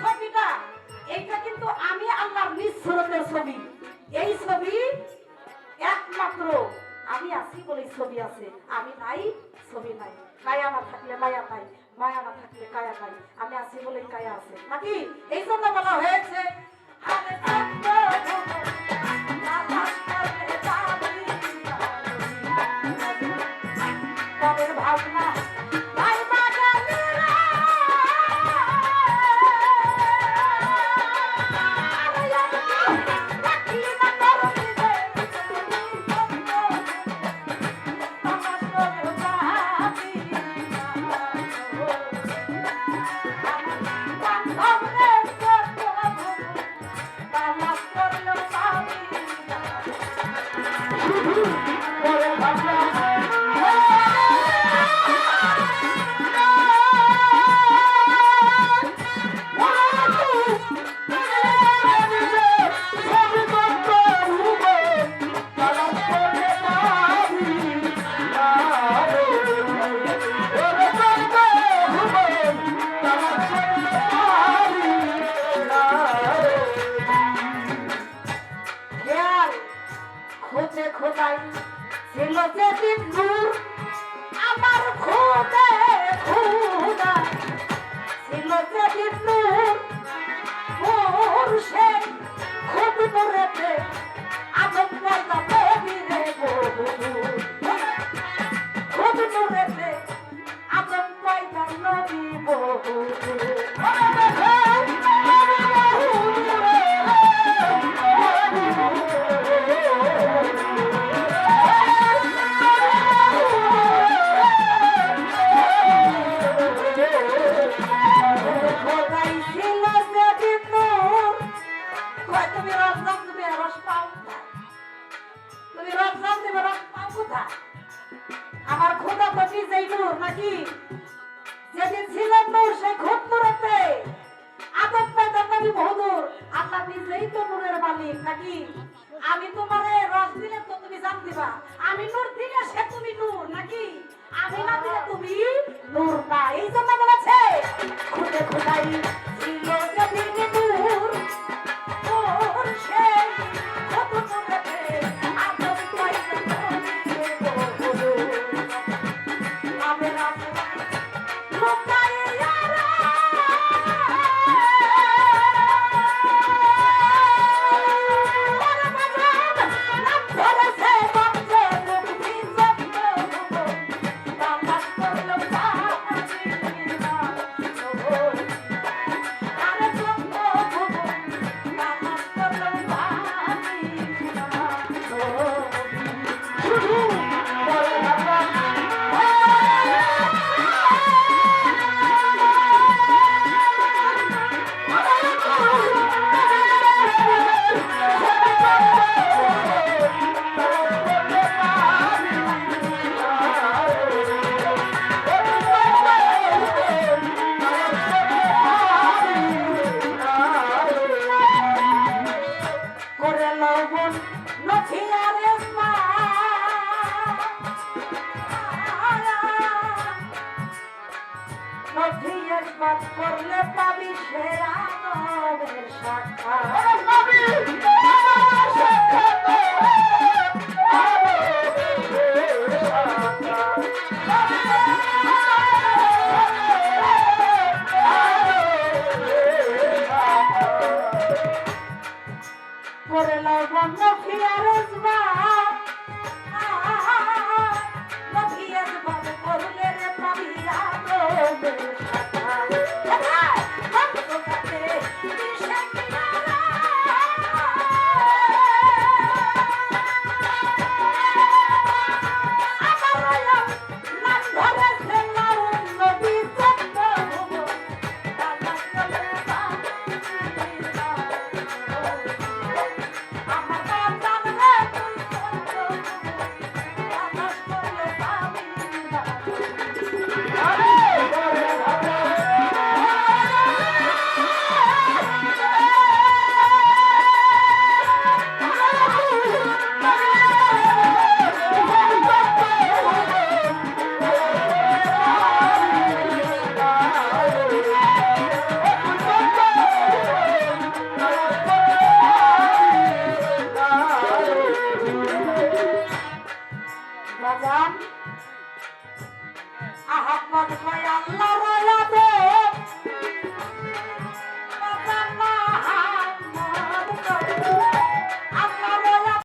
ছবিটা এইটা কিন্তু আমি আল্লাহর নিজ ছবি। এই ছবি একমাত্র আমি আছি বলে ছবি আছে। আমি নাই, ছবি নাই। কায়া না থাকলে মায়া পাই, মায়া না থাকলে কায়া নাই আমি আছি বলে কায়া আছে। নাকি? এই জন্য বলা হয়েছে भैया ছিল দূর আমার খোঁজে কোথায়? আমার খোদা তো নিজেই নূর নাকি? যেদিন ছিলেন নূর, সেই খুব নূরেতে। আদম পয়দা নবী বহুদূর? আল্লাহ নিজেই তো নূরের মালিক নাকি? আমি তোমারে রস দিলে তো তুমি জান দিবা। আমি নূর দিলে সে তুমি নূর নাকি? আমি না দিলে তুমি নূর না এই জন্য বলেছে, খুদে খুদাই নথিয়ার পাঠ করলে পাবি সে আনন্দের সাক্ষাৎ করে লবণ নথিয়ারে নথিয়ার Motherfucker.